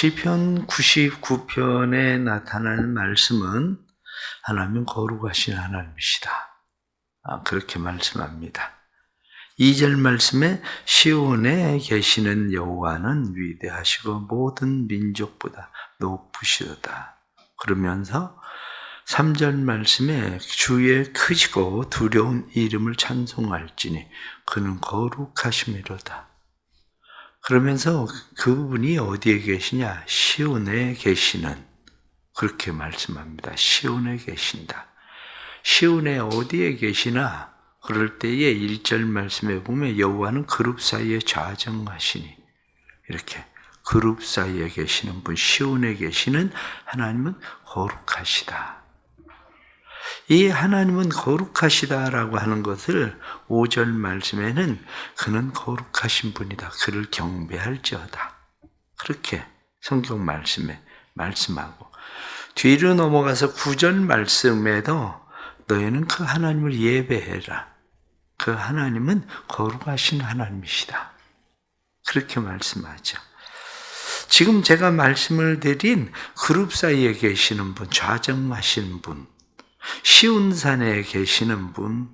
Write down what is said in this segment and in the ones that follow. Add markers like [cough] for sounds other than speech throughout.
시편 99편에 나타나는 말씀은 하나님 거룩하신 하나님이시다. 아, 그렇게 말씀합니다. 2절 말씀에 시온에 계시는 여호와는 위대하시고 모든 민족보다 높으시도다. 그러면서 3절 말씀에 주의 크시고 두려운 이름을 찬송할지니 그는 거룩하심이로다. 그러면서 그분이 어디에 계시냐? 시온에 계시는 그렇게 말씀합니다. 시온에 계신다. 시온에 어디에 계시나? 그럴 때에 1절 말씀에 보면 여호와는 그룹 사이에 좌정하시니 이렇게 그룹 사이에 계시는 분, 시온에 계시는 하나님은 거룩하시다. 이 하나님은 거룩하시다라고 하는 것을 5절 말씀에는 그는 거룩하신 분이다. 그를 경배할지어다. 그렇게 성경 말씀에 말씀하고 뒤로 넘어가서 9절 말씀에도 너희는 그 하나님을 예배해라. 그 하나님은 거룩하신 하나님이시다. 그렇게 말씀하죠. 지금 제가 말씀을 드린 그룹 사이에 계시는 분, 좌정하신 분, 쉬운 산에 계시는 분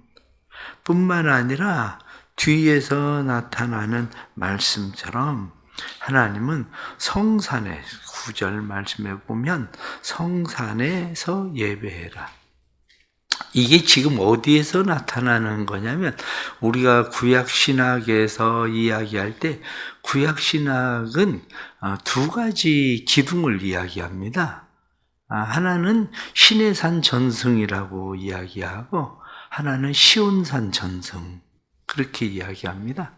뿐만 아니라 뒤에서 나타나는 말씀처럼 하나님은 성산에 구절 말씀에 보면 성산에서 예배해라. 이게 지금 어디에서 나타나는 거냐면 우리가 구약 신학에서 이야기할 때 구약 신학은 어, 두 가지 기둥을 이야기합니다. 아, 하나는 신해산 전승이라고 이야기하고 하나는 시온산 전승 그렇게 이야기합니다.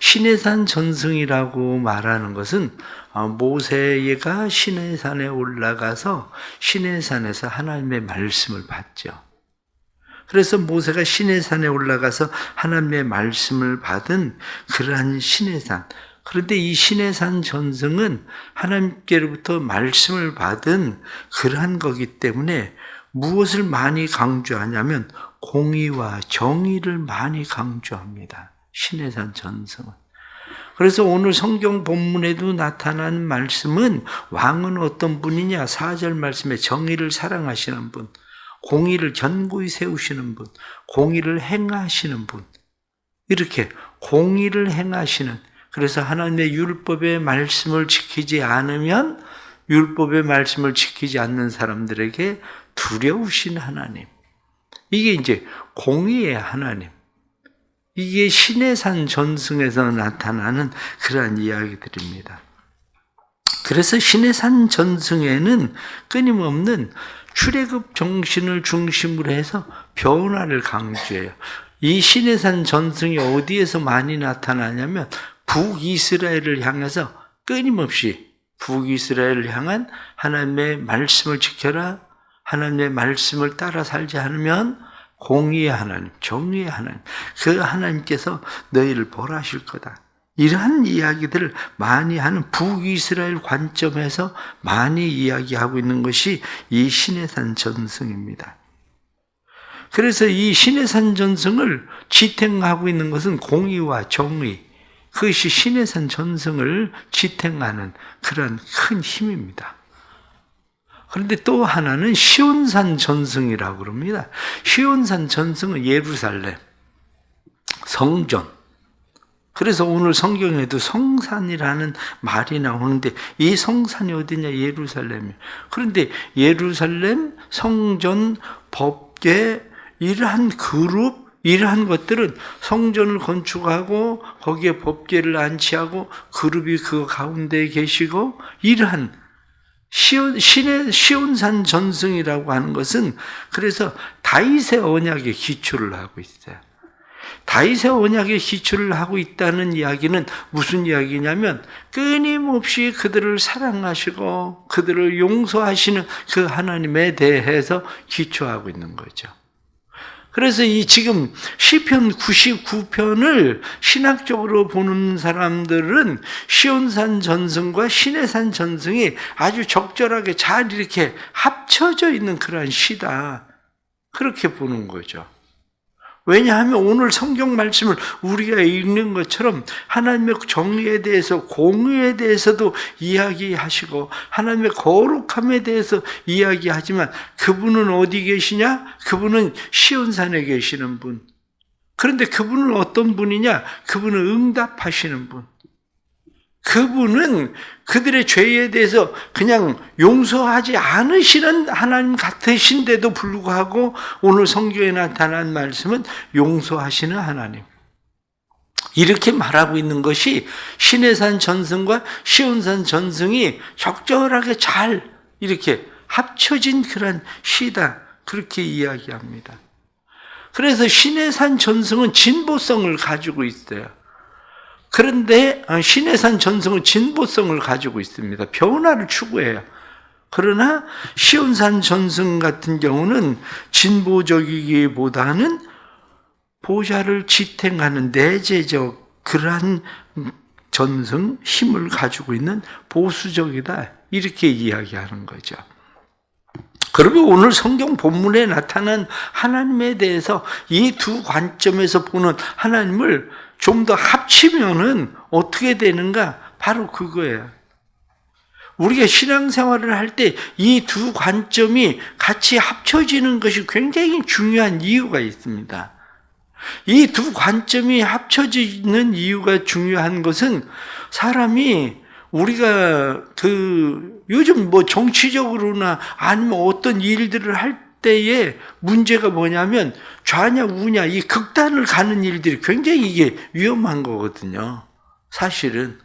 신해산 전승이라고 말하는 것은 어, 모세가 신해산에 올라가서 신해산에서 하나님의 말씀을 받죠. 그래서 모세가 신해산에 올라가서 하나님의 말씀을 받은 그러한 신해산. 그런데 이 신해산 전승은 하나님께로부터 말씀을 받은 그러한 거기 때문에 무엇을 많이 강조하냐면 공의와 정의를 많이 강조합니다. 신해산 전승은. 그래서 오늘 성경 본문에도 나타난 말씀은 왕은 어떤 분이냐? 4절 말씀에 정의를 사랑하시는 분. 공의를 견고히 세우시는 분, 공의를 행하시는 분, 이렇게 공의를 행하시는, 그래서 하나님의 율법의 말씀을 지키지 않으면 율법의 말씀을 지키지 않는 사람들에게 두려우신 하나님. 이게 이제 공의의 하나님. 이게 신의 산 전승에서 나타나는 그러한 이야기들입니다. 그래서 신의 산 전승에는 끊임없는 출애굽 정신을 중심으로 해서 변화를 강조해요. 이 신의 산 전승이 어디에서 많이 나타나냐면 북이스라엘을 향해서 끊임없이 북이스라엘을 향한 하나님의 말씀을 지켜라. 하나님의 말씀을 따라 살지 않으면 공의의 하나님, 정의의 하나님, 그 하나님께서 너희를 벌하실 거다. 이러한 이야기들을 많이 하는 북이스라엘 관점에서 많이 이야기하고 있는 것이 이 신해산 전승입니다. 그래서 이 신해산 전승을 지탱하고 있는 것은 공의와 정의, 그것이 신해산 전승을 지탱하는 그런 큰 힘입니다. 그런데 또 하나는 시온산 전승이라고 그럽니다. 시온산 전승은 예루살렘, 성전, 그래서 오늘 성경에도 성산이라는 말이 나오는데 이 성산이 어디냐? 예루살렘이. 그런데 예루살렘, 성전, 법계 이러한 그룹 이러한 것들은 성전을 건축하고 거기에 법계를 안치하고 그룹이 그 가운데 계시고 이러한 시온, 신의 시온산 전승이라고 하는 것은 그래서 다윗의 언약에 기초를 하고 있어요. 다윗의 언약에 기초를 하고 있다는 이야기는 무슨 이야기냐면 끊임없이 그들을 사랑하시고 그들을 용서하시는 그 하나님에 대해서 기초하고 있는 거죠. 그래서 이 지금 시편 99편을 신학적으로 보는 사람들은 시온산 전승과 신해산 전승이 아주 적절하게 잘 이렇게 합쳐져 있는 그러한 시다. 그렇게 보는 거죠. 왜냐하면 오늘 성경 말씀을 우리가 읽는 것처럼 하나님의 정의에 대해서 공의에 대해서도 이야기하시고 하나님의 거룩함에 대해서 이야기하지만 그분은 어디 계시냐? 그분은 시온산에 계시는 분. 그런데 그분은 어떤 분이냐? 그분은 응답하시는 분. 그분은 그들의 죄에 대해서 그냥 용서하지 않으시는 하나님 같으신데도 불구하고 오늘 성경에 나타난 말씀은 용서하시는 하나님. 이렇게 말하고 있는 것이 신해산 전승과 시온산 전승이 적절하게 잘 이렇게 합쳐진 그런 시다. 그렇게 이야기합니다. 그래서 신해산 전승은 진보성을 가지고 있어요. 그런데 어, 신해산 전승은 진보성을 가지고 있습니다. 변화를 추구해요. 그러나 시온산 전승 같은 경우는 진보적이기보다는 보좌를 지탱하는 내재적 그러한 전승 힘을 가지고 있는 보수적이다 이렇게 이야기하는 거죠. 그러면 오늘 성경 본문에 나타난 하나님에 대해서 이 두 관점에서 보는 하나님을 좀 더 합치면은 어떻게 되는가? 바로 그거예요. 우리가 신앙생활을 할 때 이 두 관점이 같이 합쳐지는 것이 굉장히 중요한 이유가 있습니다. 이 두 관점이 합쳐지는 이유가 중요한 것은 사람이 우리가 그 요즘 뭐 정치적으로나 아니면 어떤 일들을 할 때에 문제가 뭐냐면 좌냐 우냐 이 극단을 가는 일들이 굉장히 이게 위험한 거거든요. 사실은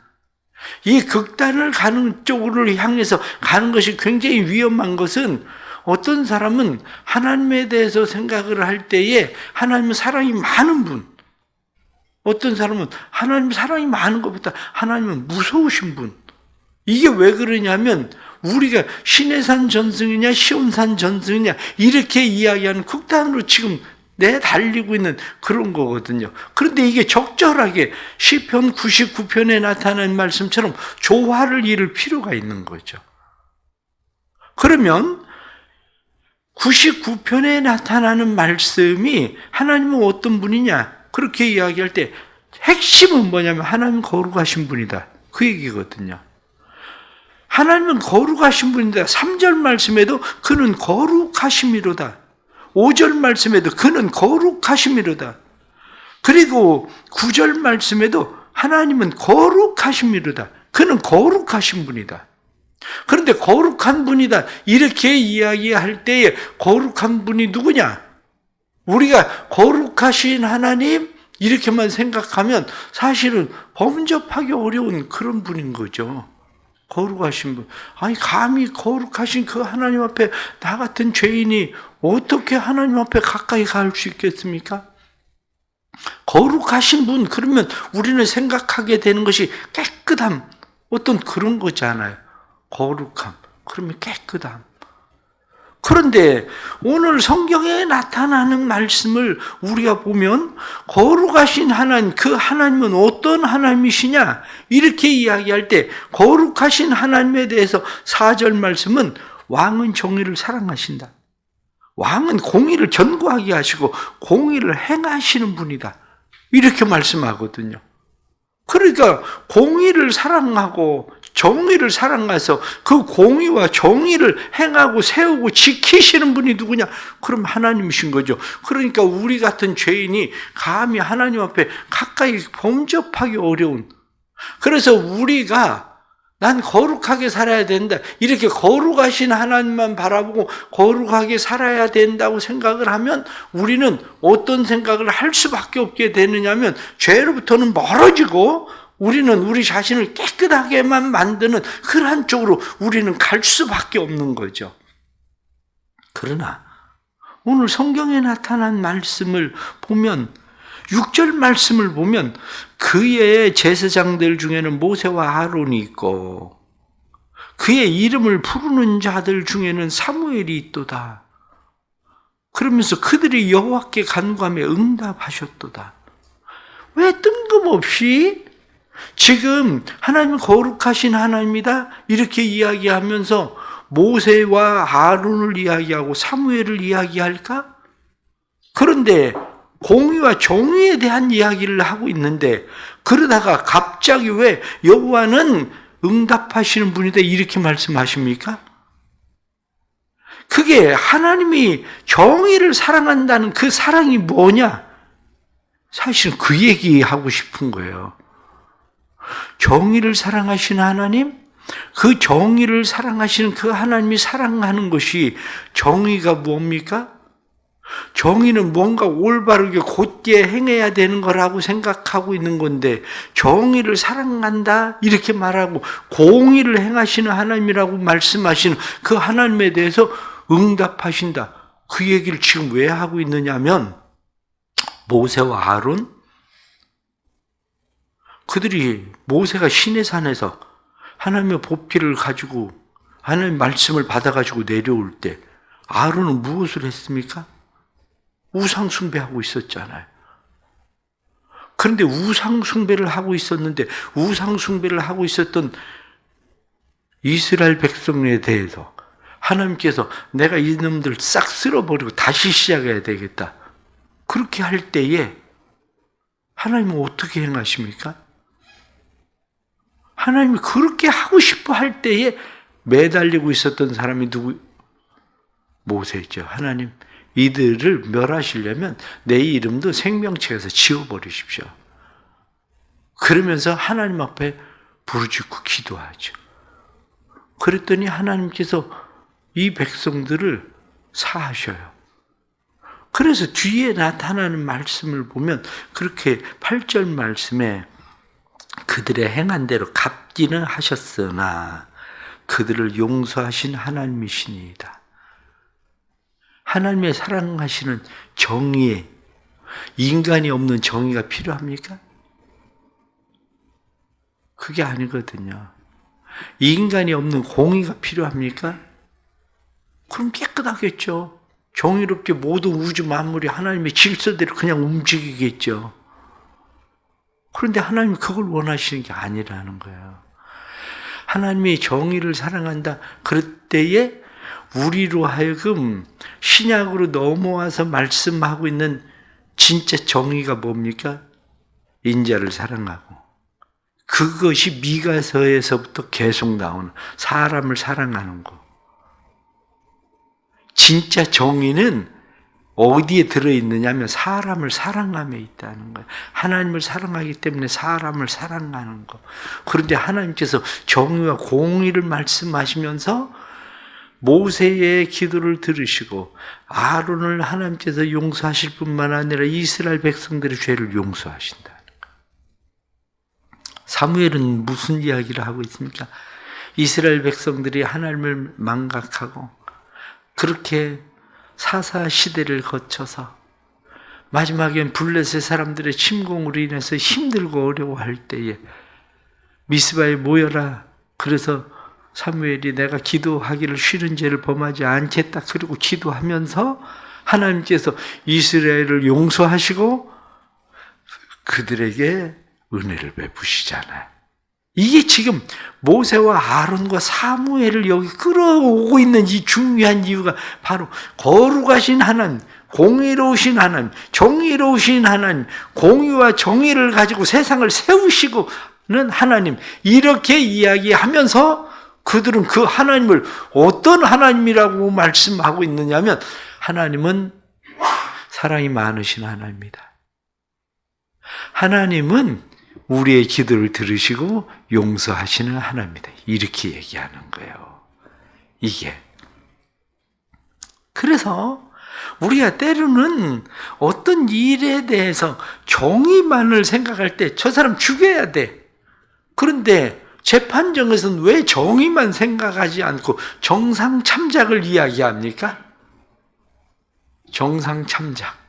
이 극단을 가는 쪽으로 향해서 가는 것이 굉장히 위험한 것은 어떤 사람은 하나님에 대해서 생각을 할 때에 하나님은 사랑이 많은 분, 어떤 사람은 하나님 사랑이 많은 것보다 하나님은 무서우신 분. 이게 왜 그러냐면 우리가 신해산 전승이냐 시온산 전승이냐 이렇게 이야기하는 극단으로 지금 내달리고 있는 그런 거거든요. 그런데 이게 적절하게 시편 99편에 나타난 말씀처럼 조화를 이룰 필요가 있는 거죠. 그러면 99편에 나타나는 말씀이 하나님은 어떤 분이냐? 그렇게 이야기할 때 핵심은 뭐냐면 하나님 거룩하신 분이다. 그 얘기거든요. 하나님은 거룩하신 분이다. 3절 말씀에도 그는 거룩하심이로다. 5절 말씀에도 그는 거룩하심이로다. 그리고 9절 말씀에도 하나님은 거룩하심이로다. 그는 거룩하신 분이다. 그런데 거룩한 분이다. 이렇게 이야기할 때에 거룩한 분이 누구냐? 우리가 거룩하신 하나님 이렇게만 생각하면 사실은 범접하기 어려운 그런 분인 거죠. 거룩하신 분. 아니, 감히 거룩하신 그 하나님 앞에 나 같은 죄인이 어떻게 하나님 앞에 가까이 갈 수 있겠습니까? 거룩하신 분, 그러면 우리는 생각하게 되는 것이 깨끗함, 어떤 그런 거잖아요. 거룩함. 그러면 깨끗함. 그런데 오늘 성경에 나타나는 말씀을 우리가 보면 거룩하신 하나님, 그 하나님은 어떤 하나님이시냐? 이렇게 이야기할 때 거룩하신 하나님에 대해서 4절 말씀은 왕은 정의를 사랑하신다. 왕은 공의를 견고하게 하시고 공의를 행하시는 분이다. 이렇게 말씀하거든요. 그러니까 공의를 사랑하고 정의를 사랑해서 그 공의와 정의를 행하고 세우고 지키시는 분이 누구냐? 그럼 하나님이신 거죠. 그러니까 우리 같은 죄인이 감히 하나님 앞에 가까이 범접하기 어려운 그래서 우리가 난 거룩하게 살아야 된다. 이렇게 거룩하신 하나님만 바라보고 거룩하게 살아야 된다고 생각을 하면 우리는 어떤 생각을 할 수밖에 없게 되느냐면 죄로부터는 멀어지고 우리는 우리 자신을 깨끗하게만 만드는 그러한 쪽으로 우리는 갈 수밖에 없는 거죠. 그러나 오늘 성경에 나타난 말씀을 보면 6절 말씀을 보면 그의 제사장들 중에는 모세와 아론이 있고 그의 이름을 부르는 자들 중에는 사무엘이 있도다. 그러면서 그들이 여호와께 간구하며 응답하셨도다. 왜 뜬금없이 지금 하나님 거룩하신 하나님이다 이렇게 이야기하면서 모세와 아론을 이야기하고 사무엘을 이야기할까? 그런데 공의와 정의에 대한 이야기를 하고 있는데 그러다가 갑자기 왜 여호와는 응답하시는 분이다 이렇게 말씀하십니까? 그게 하나님이 정의를 사랑한다는 그 사랑이 뭐냐? 사실은 그 얘기하고 싶은 거예요. 정의를 사랑하시는 하나님, 그 정의를 사랑하시는 그 하나님이 사랑하는 것이 정의가 뭡니까? 정의는 뭔가 올바르게 곧게 행해야 되는 거라고 생각하고 있는 건데 정의를 사랑한다 이렇게 말하고 공의를 행하시는 하나님이라고 말씀하시는 그 하나님에 대해서 응답하신다. 그 얘기를 지금 왜 하고 있느냐면 모세와 아론 그들이 모세가 신의 산에서 하나님의 법기를 가지고 하나님의 말씀을 받아가지고 내려올 때 아론은 무엇을 했습니까? 우상 숭배하고 있었잖아요. 그런데 우상 숭배를 하고 있었는데 우상 숭배를 하고 있었던 이스라엘 백성에 대해서 하나님께서 내가 이놈들 싹 쓸어버리고 다시 시작해야 되겠다. 그렇게 할 때에 하나님은 어떻게 행하십니까? 하나님이 그렇게 하고 싶어 할 때에 매달리고 있었던 사람이 누구? 모세죠. 하나님, 이들을 멸하시려면 내 이름도 생명책에서 지워버리십시오. 그러면서 하나님 앞에 부르짖고 기도하죠. 그랬더니 하나님께서 이 백성들을 사하셔요. 그래서 뒤에 나타나는 말씀을 보면 그렇게 8절 말씀에 그들의 행한 대로 갚기는 하셨으나 그들을 용서하신 하나님이시니이다. 하나님의 사랑하시는 정의에 인간이 없는 정의가 필요합니까? 그게 아니거든요. 인간이 없는 공의가 필요합니까? 그럼 깨끗하겠죠. 정의롭게 모든 우주 만물이 하나님의 질서대로 그냥 움직이겠죠. 그런데 하나님이 그걸 원하시는 게 아니라는 거예요. 하나님이 정의를 사랑한다. 그럴 때에 우리로 하여금 신약으로 넘어와서 말씀하고 있는 진짜 정의가 뭡니까? 인자를 사랑하고 그것이 미가서에서부터 계속 나오는 사람을 사랑하는 거. 진짜 정의는 어디에 들어있느냐면 사람을 사랑함에 있다는 거예요. 하나님을 사랑하기 때문에 사람을 사랑하는 거. 그런데 하나님께서 정의와 공의를 말씀하시면서 모세의 기도를 들으시고 아론을 하나님께서 용서하실 뿐만 아니라 이스라엘 백성들의 죄를 용서하신다. 사무엘은 무슨 이야기를 하고 있습니까? 이스라엘 백성들이 하나님을 망각하고 그렇게 사사 시대를 거쳐서 마지막엔 블레셋 사람들의 침공으로 인해서 힘들고 어려워할 때에 미스바에 모여라. 그래서 사무엘이 내가 기도하기를 싫은 죄를 범하지 않겠다. 그리고 기도하면서 하나님께서 이스라엘을 용서하시고 그들에게 은혜를 베푸시잖아요. 이게 지금 모세와 아론과 사무엘을 여기 끌어오고 있는 이 중요한 이유가 바로 거룩하신 하나님, 공의로우신 하나님, 정의로우신 하나님, 공의와 정의를 가지고 세상을 세우시고는 하나님, 이렇게 이야기하면서 그들은 그 하나님을 어떤 하나님이라고 말씀하고 있느냐면 하나님은 사랑이 많으신 하나님입니다. 하나님은 우리의 기도를 들으시고 용서하시는 하나님입니다. 이렇게 얘기하는 거예요. 이게. 그래서 우리가 때로는 어떤 일에 대해서 정의만을 생각할 때 저 사람 죽여야 돼. 그런데 재판정에서는 왜 정의만 생각하지 않고 정상 참작을 이야기합니까? 정상 참작.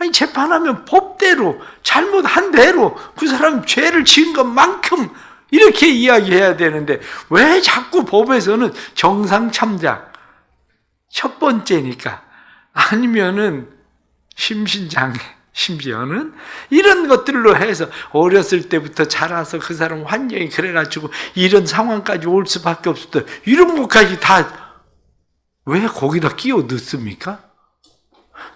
아니, 재판하면 법대로, 잘못한 대로 그 사람 죄를 지은 것만큼 이렇게 이야기해야 되는데 왜 자꾸 법에서는 정상 참작? 첫 번째니까. 아니면은 심신장애. 심지어는 이런 것들로 해서 어렸을 때부터 자라서 그 사람 환경이 그래가지고 이런 상황까지 올 수밖에 없었다. 이런 것까지 다 왜 거기다 끼워 넣습니까?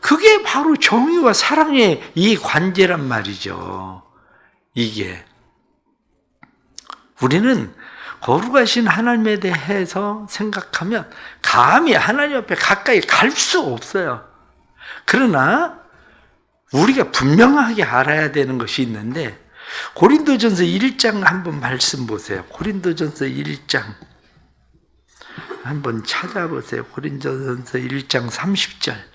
그게 바로 정의와 사랑의 이 관계란 말이죠. 이게. 우리는 거룩하신 하나님에 대해서 생각하면 감히 하나님 앞에 가까이 갈 수 없어요. 그러나 우리가 분명하게 알아야 되는 것이 있는데 고린도전서 1장 한번 말씀 보세요. 고린도전서 1장 한번 찾아보세요. 고린도전서 1장 30절.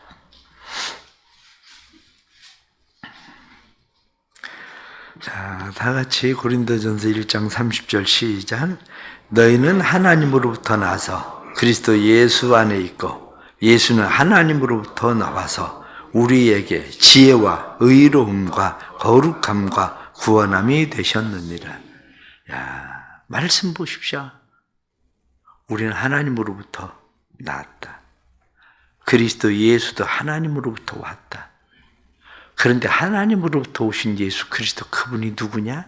자, 다 같이 고린도전서 1장 30절 시작. 너희는 하나님으로부터 나서 그리스도 예수 안에 있고 예수는 하나님으로부터 나와서 우리에게 지혜와 의로움과 거룩함과 구원함이 되셨느니라. 야, 말씀 보십시오. 우리는 하나님으로부터 나왔다. 그리스도 예수도 하나님으로부터 왔다. 그런데 하나님으로부터 오신 예수 그리스도 그분이 누구냐?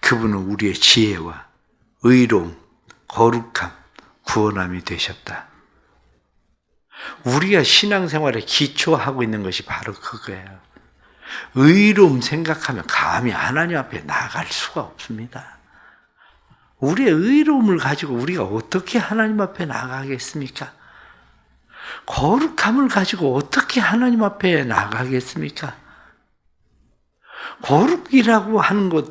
그분은 우리의 지혜와 의로움, 거룩함, 구원함이 되셨다. 우리가 신앙생활에 기초하고 있는 것이 바로 그거예요. 의로움 생각하면 감히 하나님 앞에 나갈 수가 없습니다. 우리의 의로움을 가지고 우리가 어떻게 하나님 앞에 나가겠습니까? 거룩함을 가지고 어떻게 하나님 앞에 나가겠습니까? 거룩이라고 하는 것,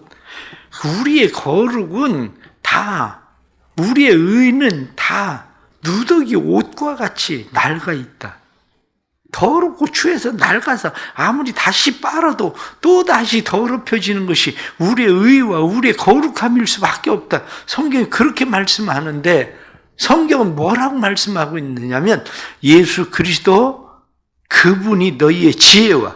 우리의 거룩은 다, 우리의 의는 다 누더기 옷과 같이 낡아 있다. 더럽고 추해서 낡아서 아무리 다시 빨아도 또 다시 더럽혀지는 것이 우리의 의와 우리의 거룩함일 수밖에 없다. 성경이 그렇게 말씀하는데 성경은 뭐라고 말씀하고 있느냐면 예수 그리스도 그분이 너희의 지혜와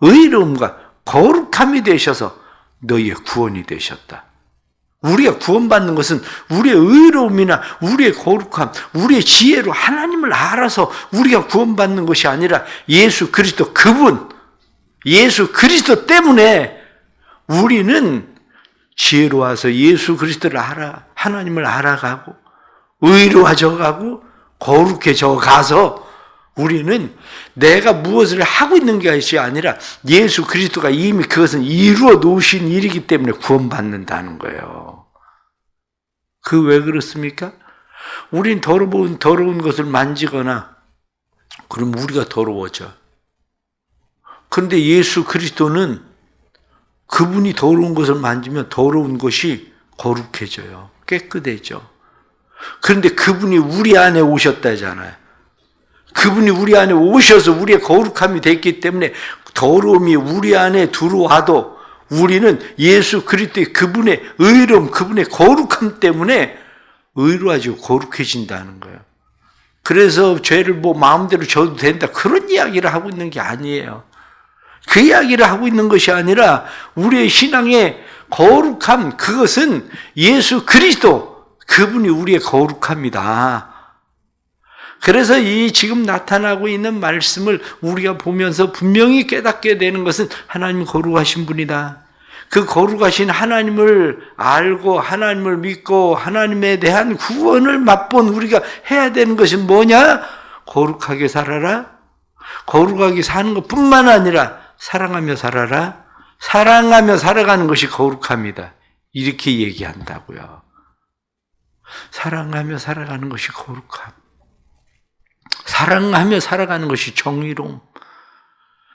의로움과 거룩함이 되셔서 너희의 구원이 되셨다. 우리가 구원받는 것은 우리의 의로움이나 우리의 거룩함, 우리의 지혜로 하나님을 알아서 우리가 구원받는 것이 아니라 예수 그리스도 그분, 예수 그리스도 때문에 우리는 지혜로워서 예수 그리스도를 알아, 하나님을 알아가고 의로워져 가고 거룩해져 가서 우리는 내가 무엇을 하고 있는 것이 아니라 예수 그리스도가 이미 그것은 이루어 놓으신 일이기 때문에 구원받는다는 거예요. 그 왜 그렇습니까? 우린 더러운, 더러운 것을 만지거나, 그럼 우리가 더러워져. 그런데 예수 그리스도는 그분이 더러운 것을 만지면 더러운 것이 거룩해져요. 깨끗해져. 그런데 그분이 우리 안에 오셨다잖아요. 그분이 우리 안에 오셔서 우리의 거룩함이 됐기 때문에 더러움이 우리 안에 들어와도 우리는 예수 그리스도의 그분의 의로움, 그분의 거룩함 때문에 의로워지고 거룩해진다는 거예요. 그래서 죄를 뭐 마음대로 져도 된다. 그런 이야기를 하고 있는 게 아니에요. 그 이야기를 하고 있는 것이 아니라 우리의 신앙의 거룩함, 그것은 예수 그리스도, 그분이 우리의 거룩합니다. 그래서 이 지금 나타나고 있는 말씀을 우리가 보면서 분명히 깨닫게 되는 것은 하나님 거룩하신 분이다. 그 거룩하신 하나님을 알고 하나님을 믿고 하나님에 대한 구원을 맛본 우리가 해야 되는 것이 뭐냐? 거룩하게 살아라. 거룩하게 사는 것 뿐만 아니라 사랑하며 살아라. 사랑하며 살아가는 것이 거룩합니다. 이렇게 얘기한다고요. 사랑하며 살아가는 것이 거룩함. 사랑하며 살아가는 것이 정의로움.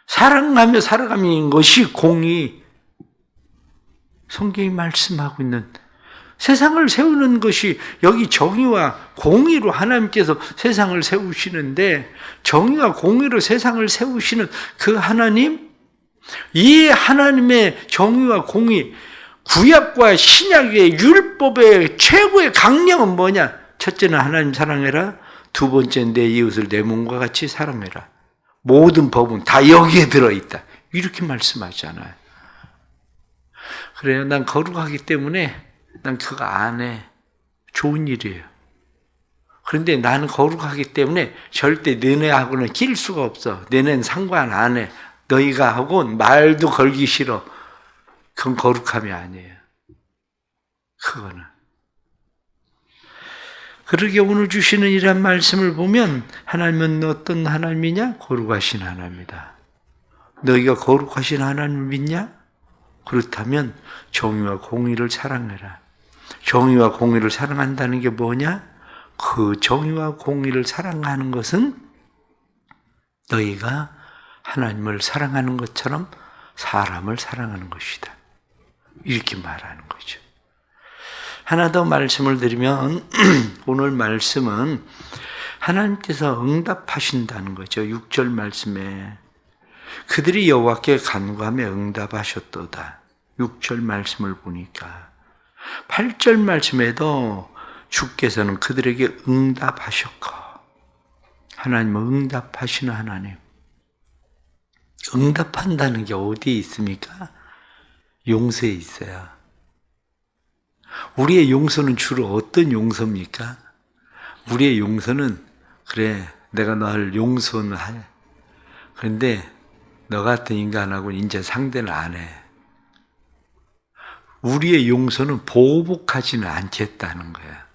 사랑하며 살아가는 것이 공의. 성경이 말씀하고 있는 세상을 세우는 것이 여기 정의와 공의로 하나님께서 세상을 세우시는데 정의와 공의로 세상을 세우시는 그 하나님 이 하나님의 정의와 공의 구약과 신약의 율법의 최고의 강령은 뭐냐? 첫째는 하나님 사랑해라. 두 번째는 내 이웃을 내 몸과 같이 사랑해라. 모든 법은 다 여기에 들어있다. 이렇게 말씀하잖아요. 그래요. 난 거룩하기 때문에 난 그거 안 해. 좋은 일이에요. 그런데 나는 거룩하기 때문에 절대 너네하고는 낄 수가 없어. 너네는 상관 안 해. 너희가 하고는 말도 걸기 싫어. 그건 거룩함이 아니에요. 그거는. 그러게 오늘 주시는 이런 말씀을 보면 하나님은 어떤 하나님이냐? 거룩하신 하나님이다. 너희가 거룩하신 하나님을 믿냐? 그렇다면 정의와 공의를 사랑해라. 정의와 공의를 사랑한다는 게 뭐냐? 그 정의와 공의를 사랑하는 것은 너희가 하나님을 사랑하는 것처럼 사람을 사랑하는 것이다. 이렇게 말하는 거죠. 하나 더 말씀을 드리면 [clears throat] 오늘 말씀은 하나님께서 응답하신다는 거죠. 6절 말씀에 그들이 여호와께 간구하며 응답하셨도다. 6절 말씀을 보니까 8절 말씀에도 주께서는 그들에게 응답하셨고 하나님은 응답하시는 하나님. 응답한다는 게 어디에 있습니까? 용서에 있어요. 우리의 용서는 주로 어떤 용서입니까? 우리의 용서는 그래 내가 너를 용서는 해. 그런데 너 같은 인간하고 이제 상대를 안 해. 우리의 용서는 보복하지는 않겠다는 거야.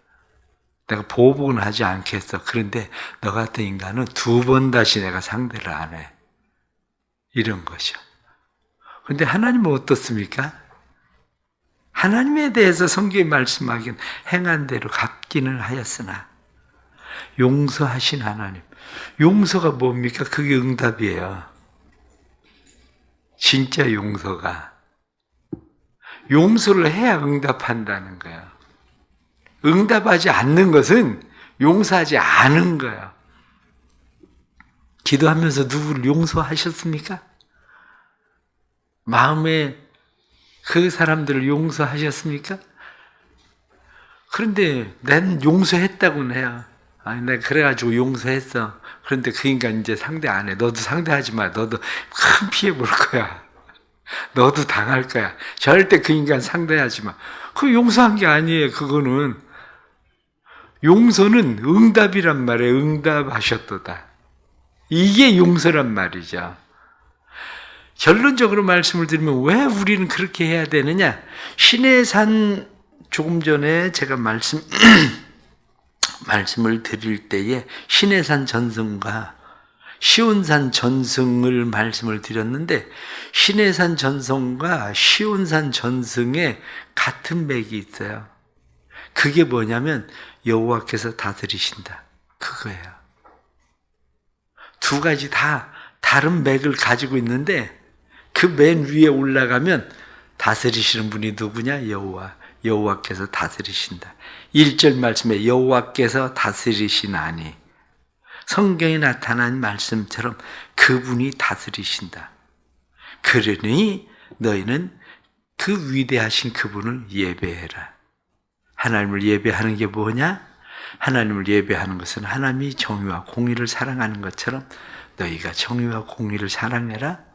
내가 보복은 하지 않겠어. 그런데 너 같은 인간은 두 번 다시 내가 상대를 안 해. 이런 것이요. 근데 하나님은 어떻습니까? 하나님에 대해서 성경이 말씀하긴 행한 대로 갚기는 하였으나 용서하신 하나님. 용서가 뭡니까? 그게 응답이에요. 진짜 용서가. 용서를 해야 응답한다는 거예요. 응답하지 않는 것은 용서하지 않은 거예요. 기도하면서 누구를 용서하셨습니까? 마음에 그 사람들을 용서하셨습니까? 그런데 난 용서했다고는 해요. 아니, 내가 그래가지고 용서했어. 그런데 그 인간 이제 상대 안 해. 너도 상대하지 마. 너도 큰 피해 볼 거야. 너도 당할 거야. 절대 그 인간 상대하지 마. 그 용서한 게 아니에요. 그거는. 용서는 응답이란 말이에요. 응답하셨도다. 이게 용서란 말이죠. 결론적으로 말씀을 드리면 왜 우리는 그렇게 해야 되느냐? 신의 산 조금 전에 제가 말씀 [clears throat] 말씀을 드릴 때에 신의 산 전승과 시온산 전승을 말씀을 드렸는데 신의 산 전승과 시온산 전승에 같은 맥이 있어요. 그게 뭐냐면 여호와께서 다스리신다. 그거예요. 두 가지 다 다른 맥을 가지고 있는데 그 맨 위에 올라가면 다스리시는 분이 누구냐? 여호와. 여호와께서 다스리신다. 1절 말씀에 여호와께서 다스리시나니 성경에 나타난 말씀처럼 그분이 다스리신다. 그러니 너희는 그 위대하신 그분을 예배해라. 하나님을 예배하는 게 뭐냐? 하나님을 예배하는 것은 하나님이 정의와 공의를 사랑하는 것처럼 너희가 정의와 공의를 사랑해라.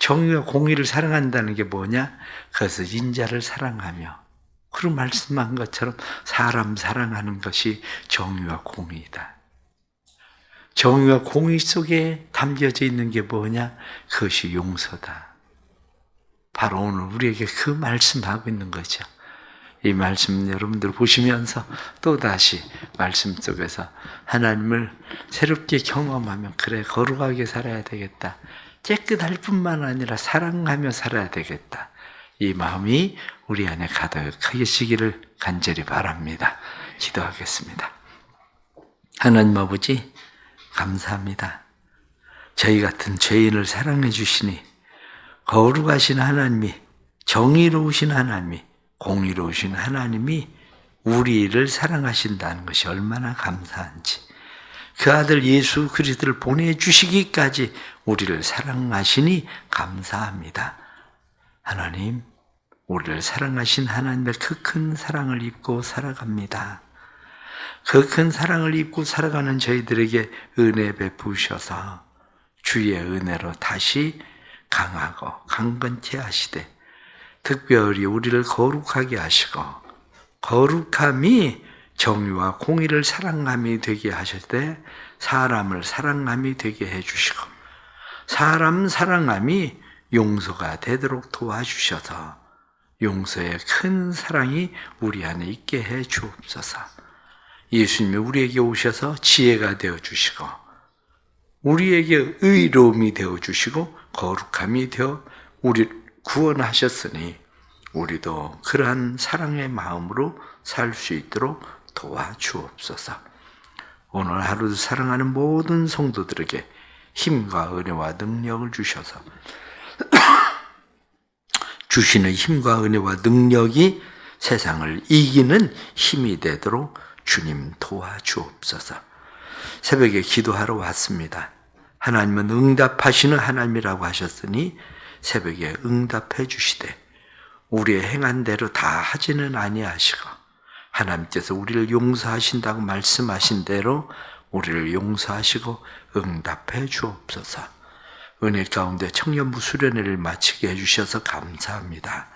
정의와 공의를 사랑한다는 게 뭐냐? 그것은 인자를 사랑하며 그런 말씀한 것처럼 사람 사랑하는 것이 정의와 공의이다. 정의와 공의 속에 담겨져 있는 게 뭐냐? 그것이 용서다. 바로 오늘 우리에게 그 말씀하고 있는 거죠. 이 말씀 여러분들 보시면서 또 다시 말씀 속에서 하나님을 새롭게 경험하면 그래 거룩하게 살아야 되겠다. 깨끗할 뿐만 아니라 사랑하며 살아야 되겠다. 이 마음이 우리 안에 가득하시기를 간절히 바랍니다. 기도하겠습니다. 하나님 아버지 감사합니다. 저희 같은 죄인을 사랑해 주시니 거룩하신 하나님이 정의로우신 하나님이 공의로우신 하나님이 우리를 사랑하신다는 것이 얼마나 감사한지 그 아들 예수 그리스도를 보내주시기까지 우리를 사랑하시니 감사합니다. 하나님, 우리를 사랑하신 하나님의 그 큰 사랑을 입고 살아갑니다. 그 큰 사랑을 입고 살아가는 저희들에게 은혜 베푸셔서 주의 은혜로 다시 강하고 강건케 하시되 특별히 우리를 거룩하게 하시고 거룩함이 정의와 공의를 사랑함이 되게 하실 때 사람을 사랑함이 되게 해주시고 사람 사랑함이 용서가 되도록 도와주셔서 용서의 큰 사랑이 우리 안에 있게 해 주옵소서. 예수님이 우리에게 오셔서 지혜가 되어 주시고 우리에게 의로움이 되어 주시고 거룩함이 되어 우리 구원하셨으니 우리도 그러한 사랑의 마음으로 살 수 있도록 도와주옵소서. 오늘 하루도 사랑하는 모든 성도들에게 힘과 은혜와 능력을 주셔서 [coughs] 주시는 힘과 은혜와 능력이 세상을 이기는 힘이 되도록 주님 도와주옵소서. 새벽에 기도하러 왔습니다. 하나님은 응답하시는 하나님이라고 하셨으니 새벽에 응답해 주시되 우리의 행한 대로 다 하지는 아니하시고 하나님께서 우리를 용서하신다고 말씀하신 대로 우리를 용서하시고 응답해 주옵소서. 은혜 가운데 청년부 수련회를 마치게 해주셔서 감사합니다.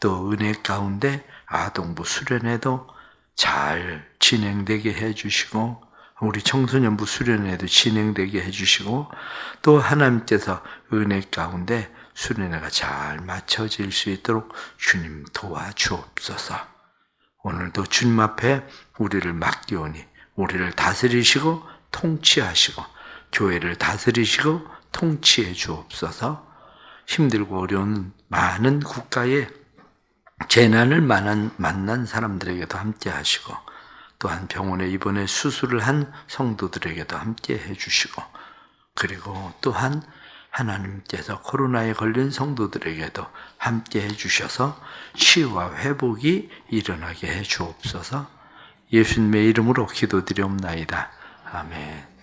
또 은혜 가운데 아동부 수련회도 잘 진행되게 해주시고 우리 청소년부 수련회도 진행되게 해주시고 또 하나님께서 은혜 가운데 수련회가 잘 마쳐질 수 있도록 주님 도와주옵소서. 오늘도 주님 앞에 우리를 맡기오니 우리를 다스리시고 통치하시고 교회를 다스리시고 통치해 주옵소서. 힘들고 어려운 많은 국가에 재난을 만난, 사람들에게도 함께 하시고 또한 병원에 입원해 수술을 한 성도들에게도 함께 해주시고 그리고 또한 하나님께서 코로나에 걸린 성도들에게도 함께 해주셔서 치유와 회복이 일어나게 해 주옵소서 예수님의 이름으로 기도드리옵나이다. 아멘.